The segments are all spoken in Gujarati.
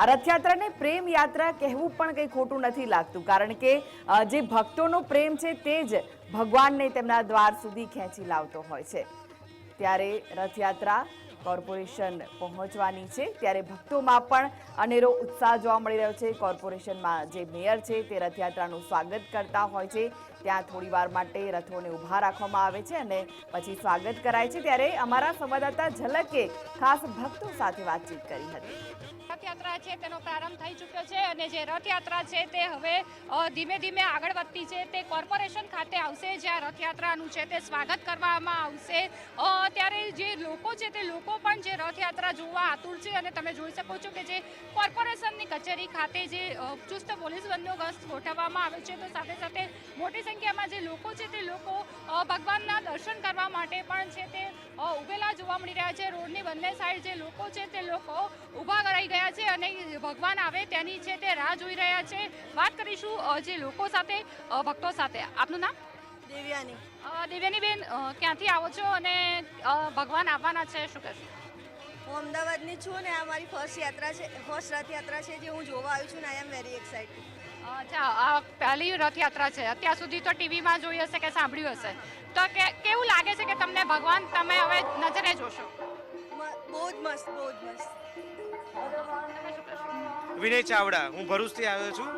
આ રથયાત્રાને પ્રેમ યાત્રા કહેવું પણ કંઈ ખોટું નથી લાગતું, કારણ કે જે ભક્તોનો પ્રેમ છે તે જ ભગવાનને તેમના દ્વાર સુધી ખેંચી લાવતો હોય છે. ત્યારે રથયાત્રા કોર્પોરેશન પહોંચવાની છે, ત્યારે ભક્તોમાં પણ અનેરો ઉત્સાહ જોવા મળી રહ્યો છે. કોર્પોરેશનમાં જે મેયર છે તે રથયાત્રાનું સ્વાગત કરતા હોય છે. ત્યાં થોડી વાર માટે રથોને ઊભા રાખવામાં આવે છે અને પછી સ્વાગત કરાય છે. ત્યારે અમારા સંવાદદાતા ઝલકે ખાસ ભક્તો સાથે વાતચીત કરી હતી. રથયાત્રા છે, તેનો પ્રારંભ થઈ ચૂક્યો છે અને જે રથયાત્રા છે તે હવે ધીમે ધીમે આગળ વધતી છે. તે કોર્પોરેશન ખાતે આવશે, જ્યાં રથયાત્રાનું છે તે સ્વાગત કરવામાં આવશે. અત્યારે ત્યારે જે લોકો છે તે લોકો પણ જે રથયાત્રા જોવા આતુર છે અને તમે જોઈ શકો છો કે જે કોર્પોરેશનની કચેરી ખાતે જે ચુસ્ત પોલીસ બંદોબસ્ત ગોઠવવામાં આવ્યો છે તો સાથે સાથે મોટી સંખ્યામાં જે લોકો છે તે લોકો ભગવાનના દર્શન કરવા માટે પણ છે તે ઉભેલા જોવા મળી રહ્યા છે. રોડની બંને સાઈડ જે લોકો છે તે લોકો ઊભા કરાઈ ગયા છે અને ભગવાન આવે તેની છે તે રાહ જોઈ રહ્યા છે. વાત કરીશું જે લોકો સાથે ભક્તો સાથે. આપનું નામ? દેવ્યાની. દેવ્યાની બેન ક્યાંથી આવો છો અને ભગવાન આવવાના છે શું કહેશો? હું અમદાવાદની છું ને આ મારી ફર્સ્ટ યાત્રા છે ફર્સ્ટ રથયાત્રા છે જે હું જોવા આવી છું ને આઈ એમ વેરી એક્સાઇટેડ અચ્છા આ પહેલી રથયાત્રા છે. અત્યાર સુધી તો ટીવીમાં જોઈ હશે કે સાંભળ્યું હશે. તો કે કેવું લાગે છે કે તમને ભગવાન તમે હવે નજરે જોશો? બહુ જ મસ્ત બહુ જ મસ્ત. વિનય ચાવડા હું ભરૂચથી આવ્યો છું.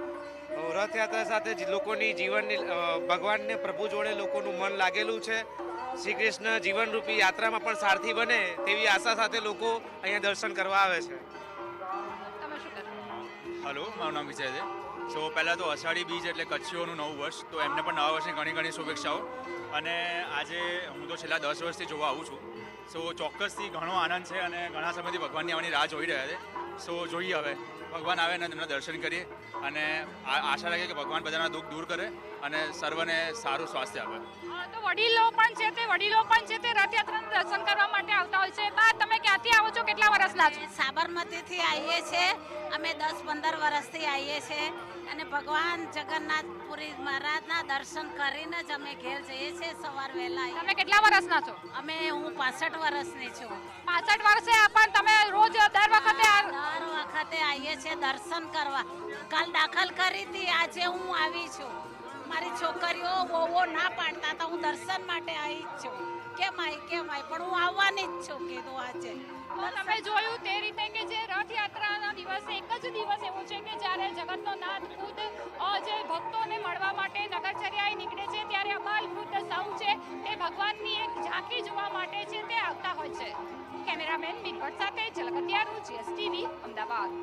રથયાત્રા સાથે જ લોકોની જીવનની ભગવાનને પ્રભુ જોડે લોકોનું મન લાગેલું છે. શ્રી કૃષ્ણ જીવનરૂપી યાત્રામાં પણ સારથી બને તેવી આશા સાથે લોકો અહીંયા દર્શન કરવા આવે છે. તમે શું કહેશો હલો મારું નામ વિજય છે. સો પહેલાં તો અષાઢી બીજ એટલે કચ્છીઓનું નવું વર્ષ તો એમને પણ નવા વર્ષની ઘણી ઘણી શુભેચ્છાઓ. અને આજે હું તો છેલ્લા દસ વર્ષથી જોવા આવું છું. સો ચોક્કસથી ઘણો આનંદ છે અને ઘણા સમયથી ભગવાનની આવવાની રાહ જોઈ રહ્યા છે. સો જોઈએ હવે. ભગવાન આવે ને તેમના દર્શન કરીએ અને આશા રાખીએ કે ભગવાન બધાના દુઃખ દૂર કરે અને સર્વને સારું સ્વાસ્થ્ય આપે. તો વડીલો પણ છે તે વડીલો પણ છે તે રથયાત્રાનું દર્શન કરવા માટે આવતા હોય છે. બા તમે ક્યાંથી આવો છો? કેટલા વર્ષના છો? સાબરમતીથી આવીએ છીએ. અમે દસ પંદર વર્ષથી આવીએ છીએ. અને ભગવાન જગન્નાથપુરી મહારાજના દર્શન કરીને જ અમે ઘેર જઈએ છીએ સવાર વહેલા. આવીએ. તમે કેટલા વર્ષના છો? અમે હું પાસઠ વર્ષની છું. પાસઠ વર્ષે આ વખતે આવીએ છીએ દર્શન કરવા. કાલ દાખલ કરી હતી, આજે હું આવી છું. મારી છોકરીઓ બહુ ના પાડતા હતા હું દર્શન માટે આવી જ છું. કેમ આવી કેમ આવી? પણ હું આવવાની જ છું, કીધું આજે. તમે જોયું તે રીતે કે જે રથયાત્રાના દિવસે એક જ દિવસ એવું છે કે જ્યારે જગતનો નાથ ખુદ જે ભક્તોને મળવા માટે નગરચર્યાએ નીકળે છે, ત્યારે અકાલ વૃદ્ધ સૌ છે તે ભગવાનની એક ઝાંખી જોવા માટે છે, તે આવતા હોય છે. કેમેરામેન મિનવટ સાથે ઝલકતિયાનું જીએસટીવી અમદાવાદ.